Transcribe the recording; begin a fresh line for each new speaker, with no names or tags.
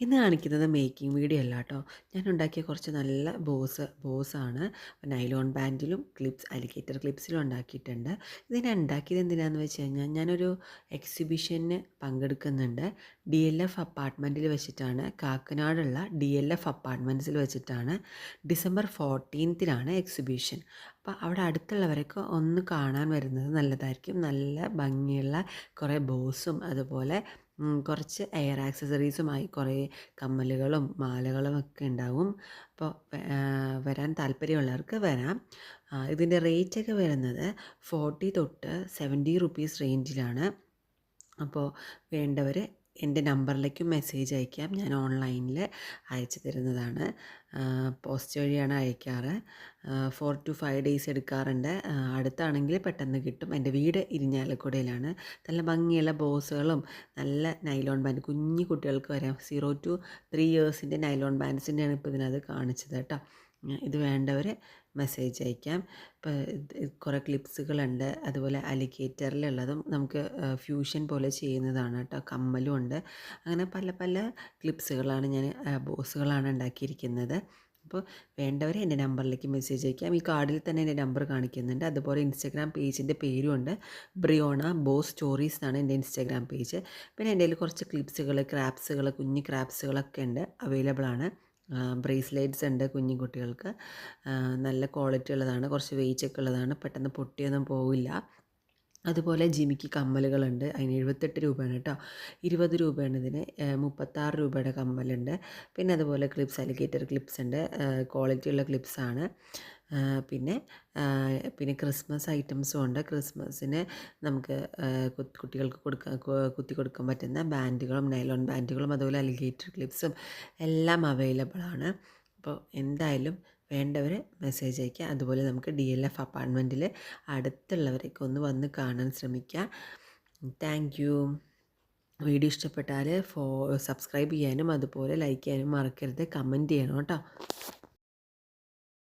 ഇന്ന് കാണിക്കുന്നത് making video അല്ല കേട്ടോ. ഞാൻ ഉണ്ടാക്കിയ കുറച്ച് നല്ല ബോസ് ബോസാണ്. നൈലോൺ ബാൻഡിലും ക്ലിപ്സ് അലിഗേറ്റർ ക്ലിപ്സിലും ഉണ്ടാക്കിയിട്ടുണ്ട്. ഇത് ഞാൻ ഉണ്ടാക്കിയത് എന്തിനാണെന്ന് വെച്ച് കഴിഞ്ഞാൽ ഞാനൊരു എക്സിബിഷന് പങ്കെടുക്കുന്നുണ്ട്. ഡി എൽ എഫ് അപ്പാർട്ട്മെന്റിൽ വെച്ചിട്ടാണ്. കാക്കനാടുള്ള ഡി എൽ എഫ് അപ്പാർട്ട്മെന്റ്സിൽ വെച്ചിട്ടാണ്. ഡിസംബർ ഫോർട്ടീൻത്തിനാണ് എക്സിബിഷൻ. അപ്പോൾ അവിടെ അടുത്തുള്ളവരൊക്കെ ഒന്ന് കാണാൻ വരുന്നത് നല്ലതായിരിക്കും. നല്ല ഭംഗിയുള്ള കുറേ ബോസും അതുപോലെ കുറച്ച് എയർ ആക്സസറീസുമായി കുറേ കമ്മലുകളും മാലകളും ഒക്കെ ഉണ്ടാവും. അപ്പോൾ വരാൻ താല്പര്യമുള്ളവർക്ക് വരാം. ഇതിന്റെ റേറ്റൊക്കെ വരുന്നത് ഫോർട്ടി തൊട്ട് സെവന്റി റുപ്പീസ് റേഞ്ചിലാണ്. അപ്പോൾ വേണ്ടവർ എന്റെ നമ്പറിലേക്കും മെസ്സേജ് അയക്കാം ഞാൻ ഓൺലൈനിൽ അയച്ചു തരുന്നതാണ്. പോസ്റ്റ് വഴിയാണ് അയക്കാറ് ഫോർ ടു ഫൈവ് ഡേയ്സ് എടുക്കാറുണ്ട്. അടുത്താണെങ്കിൽ പെട്ടെന്ന് കിട്ടും. എന്റെ വീട് ഇരിഞ്ഞാലക്കുടയിലാണ്. നല്ല ഭംഗിയുള്ള ബോസുകളും നല്ല നൈലോൺ ബാൻഡ്. കുഞ്ഞു കുട്ടികൾക്ക് വരാം സീറോ ടു ത്രീ ഇയേഴ്സിന്റെ നൈലോൺ ബാൻഡ്സിന്റെയാണ് ഇപ്പോൾ ഇതിനകത്ത് കാണിച്ചത് കേട്ടോ. ഇത് വേണ്ടവർ മെസ്സേജ് അയക്കാം. ഇപ്പോൾ കുറേ ക്ലിപ്സുകളുണ്ട്. അതുപോലെ അലിഗേറ്ററിലുള്ളതും നമുക്ക് ഫ്യൂഷൻ പോലെ ചെയ്യുന്നതാണ് കേട്ടോ കമ്മലും ഉണ്ട്. അങ്ങനെ പല പല ക്ലിപ്സുകളാണ് ഞാൻ ബോസുകളാണ് ഉണ്ടാക്കിയിരിക്കുന്നത്. അപ്പോൾ വേണ്ടവർ എന്റെ നമ്പറിലേക്ക് മെസ്സേജ് അയക്കാം. ഈ കാർഡിൽ തന്നെ എന്റെ നമ്പർ കാണിക്കുന്നുണ്ട്. അതുപോലെ ഇൻസ്റ്റാഗ്രാം പേജിന്റെ പേരും ഉണ്ട്. ബ്രിയോണ ബോസ് സ്റ്റോറീസ് എന്നാണ് എന്റെ ഇൻസ്റ്റാഗ്രാം പേജ്. പിന്നെ എന്റെ കുറച്ച് ക്ലിപ്സുകൾ ക്രാപ്സുകൾ കുഞ്ഞ് ക്രാപ്സുകളൊക്കെ ഉണ്ട്. അവൈലബിൾ ആണ് ബ്രേസ്ലെറ്റ്സ് ഉണ്ട് കുഞ്ഞു കുട്ടികൾക്ക് നല്ല ക്വാളിറ്റി ഉള്ളതാണ് കുറച്ച് വെയിറ്റൊക്കെ ഉള്ളതാണ് പെട്ടെന്ന് പൊട്ടിയൊന്നും പോവില്ല. അതുപോലെ ജിമിക്ക് കമ്മലുകളുണ്ട് അതിന് എഴുപത്തെട്ട് രൂപയാണ് കേട്ടോ. ഇരുപത് രൂപയാണ് ഇതിന് മുപ്പത്താറ് രൂപയുടെ കമ്മലുണ്ട്. പിന്നെ അതുപോലെ ക്ലിപ്സ് അലിഗേറ്റർ ക്ലിപ്സ് ഉണ്ട് ക്വാളിറ്റി ഉള്ള ക്ലിപ്സാണ് പിന്നെ പിന്നെ ക്രിസ്മസ് ഐറ്റംസും ഉണ്ട്. ക്രിസ്മസിന് നമുക്ക് കുട്ടികൾക്ക് കൊടുക്കാൻ കുത്തി കൊടുക്കാൻ പറ്റുന്ന ബാൻഡുകളും നൈലോൺ ബാൻഡുകളും അതുപോലെ അലിഗേറ്റർ ക്ലിപ്സും എല്ലാം അവൈലബിൾ ആണ്. അപ്പോൾ എന്തായാലും വേണ്ടവർ മെസ്സേജ് അയയ്ക്കുക. അതുപോലെ നമുക്ക് ഡി എൽ എഫ് അപ്പാർട്ട്മെന്റിൽ അടുത്തുള്ളവരൊക്കെ ഒന്ന് വന്ന് കാണാൻ ശ്രമിക്കുക. Thank you. വീഡിയോ ഇഷ്ടപ്പെട്ടാൽ ഫോ സബ്സ്ക്രൈബ് ചെയ്യാനും അതുപോലെ ലൈക്ക് ചെയ്യാനും മറക്കരുത്. കമന്റ് ചെയ്യണം കേട്ടോ.